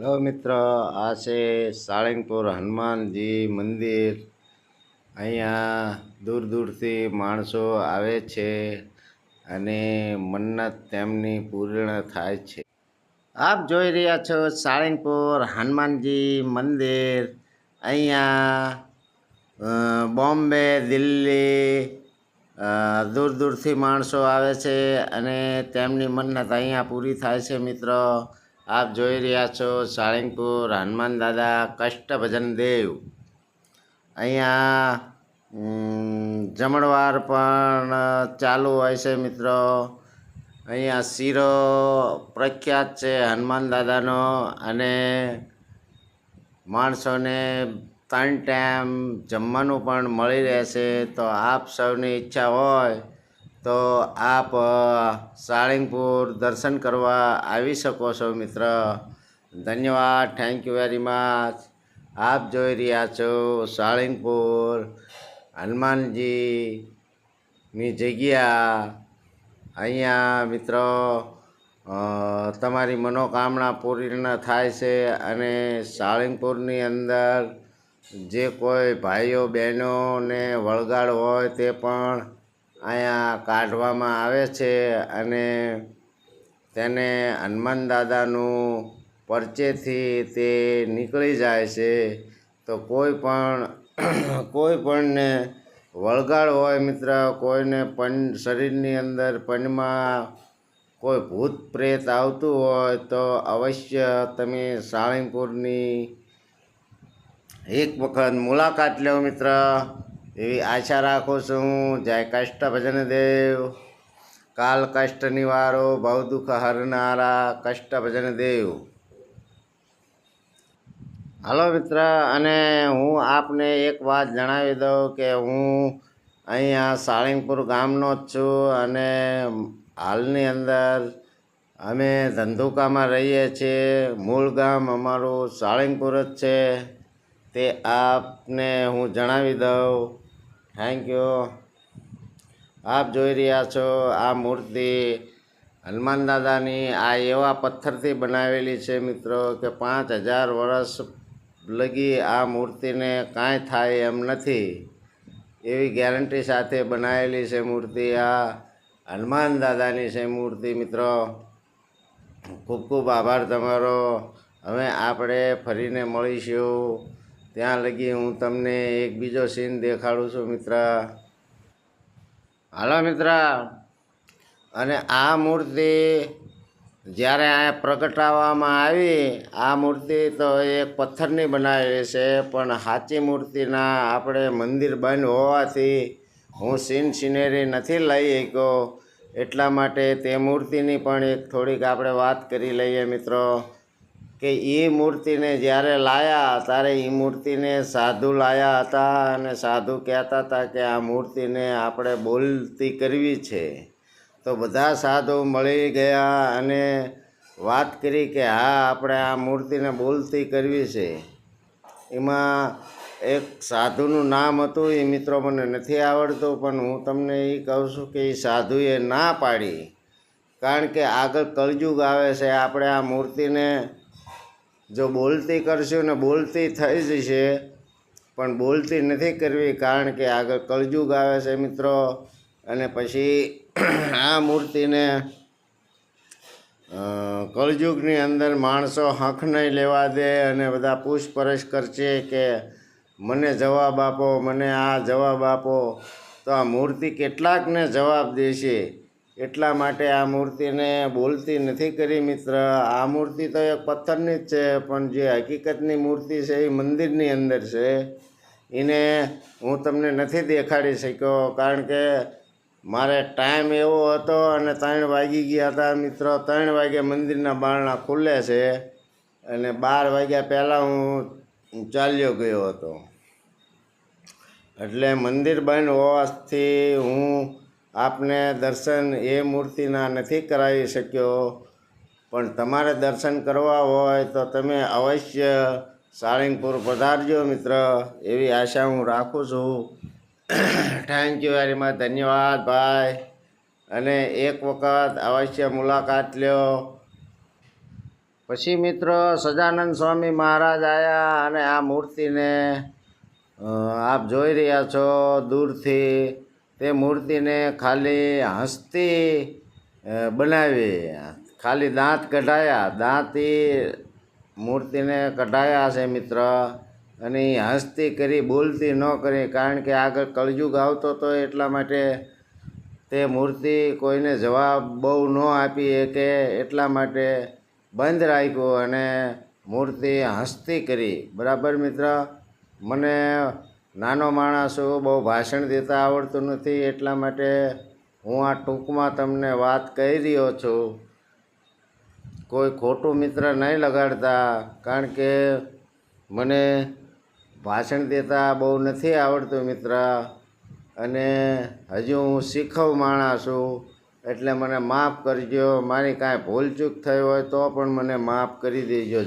Hello મિત્ર, આ છે સાળંગપુર હનુમાનજી મંદિર. અહીંયા દૂર દૂરથી માણસો આવે છે અને મન્નત તેમની પૂર્ણ થાય છે. આપ જોઈ રહ્યા છો સાળંગપુર હનુમાનજી મંદિર. અહીંયા બોમ્બે, દિલ્હી દૂર દૂરથી માણસો આવે છે અને તેમની મન્નત અહીંયા પૂરી થાય છે, મિત્રો. આપ જોઈ રહ્યા છો સાળંગપુર હનુમાન દાદા કષ્ટભજન દેવ. અહીંયા જમણવાર પણ ચાલુ હોય છે મિત્રો. અહીંયા શીરો પ્રખ્યાત છે હનુમાન દાદાનો અને માણસોને ત્રણ ટાઈમ જમવાનું પણ મળી રહેશે. તો આપ સૌની ઈચ્છા હોય તો આપ સાળંગપુર દર્શન કરવા આવી શકો છો મિત્ર. ધન્યવાદ. થેન્ક યુ વેરી મચ આપ જોઈ રહ્યા છો સાળંગપુર. હનુમાનજીની જગ્યા. અહીંયા મિત્રો તમારી મનોકામના પૂર્ણ થાય છે અને સાળંગપુરની અંદર જે કોઈ ભાઈઓ બહેનોને વળગાડ હોય તે પણ અહીંયા કાઢવામાં આવે છે અને તેને હનુમાન દાદાનું પરચેથી તે નીકળી જાય છે. તો કોઈ પણ, કોઈ પણને વળગાડ હોય મિત્ર, કોઈને પન, શરીરની અંદર પનમાં કોઈ ભૂત પ્રેત આવતું હોય તો અવશ્ય તમે સાળંગપુરની એક વખત મુલાકાત લો મિત્ર. એવી આશા રાખું છું. જય કષ્ટ ભજન દેવ. કાલ કષ્ટ નિવારો, ભવ દુઃખ હરનારા કષ્ટ ભજન દેવ. હાલો મિત્ર, અને હું આપને એક વાત જણાવી દઉં કે હું અહીંયા સાળંગપુર ગામનો જ છું અને હાલની અંદર અમે ધંધુકામાં રહીએ છીએ. મૂળ ગામ અમારું સાળંગપુર જ છે. તે આપને હું જણાવી દઉં થેન્ક યુ આપ જોઈ રહ્યા છો આ મૂર્તિ હનુમાન દાદાની. આ એવા પથ્થરથી બનાવેલી છે મિત્રો કે પાંચ હજાર વર્ષ લગી આ મૂર્તિને કાંઈ થાય એમ નથી. એવી ગેરંટી સાથે બનાવેલી છે મૂર્તિ. આ હનુમાન દાદાની છે મૂર્તિ મિત્રો. ખૂબ ખૂબ આભાર તમારો. હવે આપણે ફરીને મળીશું. ત્યાં લગી હું તમને એક બીજો સીન દેખાડું છું, મિત્ર. હાલો, મિત્ર. અને આ મૂર્તિ જ્યારે આ પ્રગટાવવામાં આવી, આ મૂર્તિ તો એક પથ્થરની બનાવેલી છે, પણ સાચી મૂર્તિના આપણે મંદિર બંધ હોવાથી હું સીન સિનેરી નથી લઈ શક્યો. એટલા માટે તે મૂર્તિની પણ એક થોડીક આપણે વાત કરી લઈએ, મિત્રો. કે એ મૂર્તિને જ્યારે લાયા, ત્યારે એ મૂર્તિને સાધુ લાયા હતા અને સાધુ કહેતા હતા કે આ મૂર્તિને આપણે બોલતી કરવી છે. તો બધા સાધુ મળી ગયા અને વાત કરી કે હા, આપણે આ મૂર્તિને બોલતી કરવી છે. એમાં એક સાધુનું નામ હતું એ મિત્રો મને નથી આવડતું, પણ હું તમને એ કહું છું કે એ સાધુએ ના પાડી. કારણ કે આગળ કળજુગ આવે છે, આપણે આ મૂર્તિને જો બોલતી કરશું ને બોલતી થઈ જશે, પણ બોલતી નથી કરવી કારણ કે આગળ કળજુગ આવે છે મિત્રો, અને પછી આ મૂર્તિને કળજુગની અંદર માણસો હંખ નહીં લેવા દે અને બધા પૂછપરછ કરશે કે મને જવાબ આપો, મને આ જવાબ આપો, તો આ મૂર્તિ કેટલાકને જવાબ દેશે? એટલા માટે આ મૂર્તિને બોલતી નથી કરી મિત્ર. આ મૂર્તિ તો એક પથ્થરની જ છે, પણ જે હકીકતની મૂર્તિ છે એ મંદિરની અંદર છે. એને હું તમને નથી દેખાડી શક્યો, કારણ કે મારે ટાઈમ એવો હતો અને ત્રણ વાગી ગયા હતા મિત્રો. ત્રણ વાગે મંદિરના બારણા ખુલે છે અને બાર વાગ્યા પહેલાં હું ચાલ્યો ગયો હતો. એટલે મંદિર બંધ હોવાથી હું આપને દર્શન એ મૂર્તિના નથી કરાવી શક્યો. પણ તમારે દર્શન કરવા હોય તો તમે અવશ્ય સાળંગપુર પધારજો મિત્ર. એવી આશા હું રાખું છું. થેન્ક યુ વેરી મચ ધન્યવાદ, ભાઈ. અને એક વખત અવશ્ય મુલાકાત લ્યો. પછી મિત્રો સજાનંદ સ્વામી મહારાજ આવ્યા અને આ મૂર્તિને આપ જોઈ રહ્યા છો દૂરથી. તે મૂર્તિને ખાલી હસ્તી બનાવી, ખાલી દાંત કઢાયા. દાંતથી મૂર્તિને કઢાયા છે મિત્ર. અને એ હસ્તી કરી બોલતી ન કરી, કારણ કે આગળ કળયુગ આવતો હતો એટલા માટે તે મૂર્તિ કોઈને જવાબ બહુ ન આપી શકે એટલા માટે બંધ રાખ્યું અને મૂર્તિ હસ્તી કરી. બરાબર મિત્ર? મને નાનો માણસ બહુ ભાષણ દેતા આવડતું નથી, એટલા માટે હું આ ટૂંકમાં તમને વાત કહી રહ્યો છું. કોઈ ખોટું મિત્ર નહીં લગાડતા, કારણ કે મને ભાષણ દેતા બહુ નથી આવડતું મિત્ર. અને હજુ હું શીખવ માણસ છું, એટલે મને માફ કરજો. મારી કાંઈ ભૂલચૂક થઈ હોય તો પણ મને માફ કરી દેજો.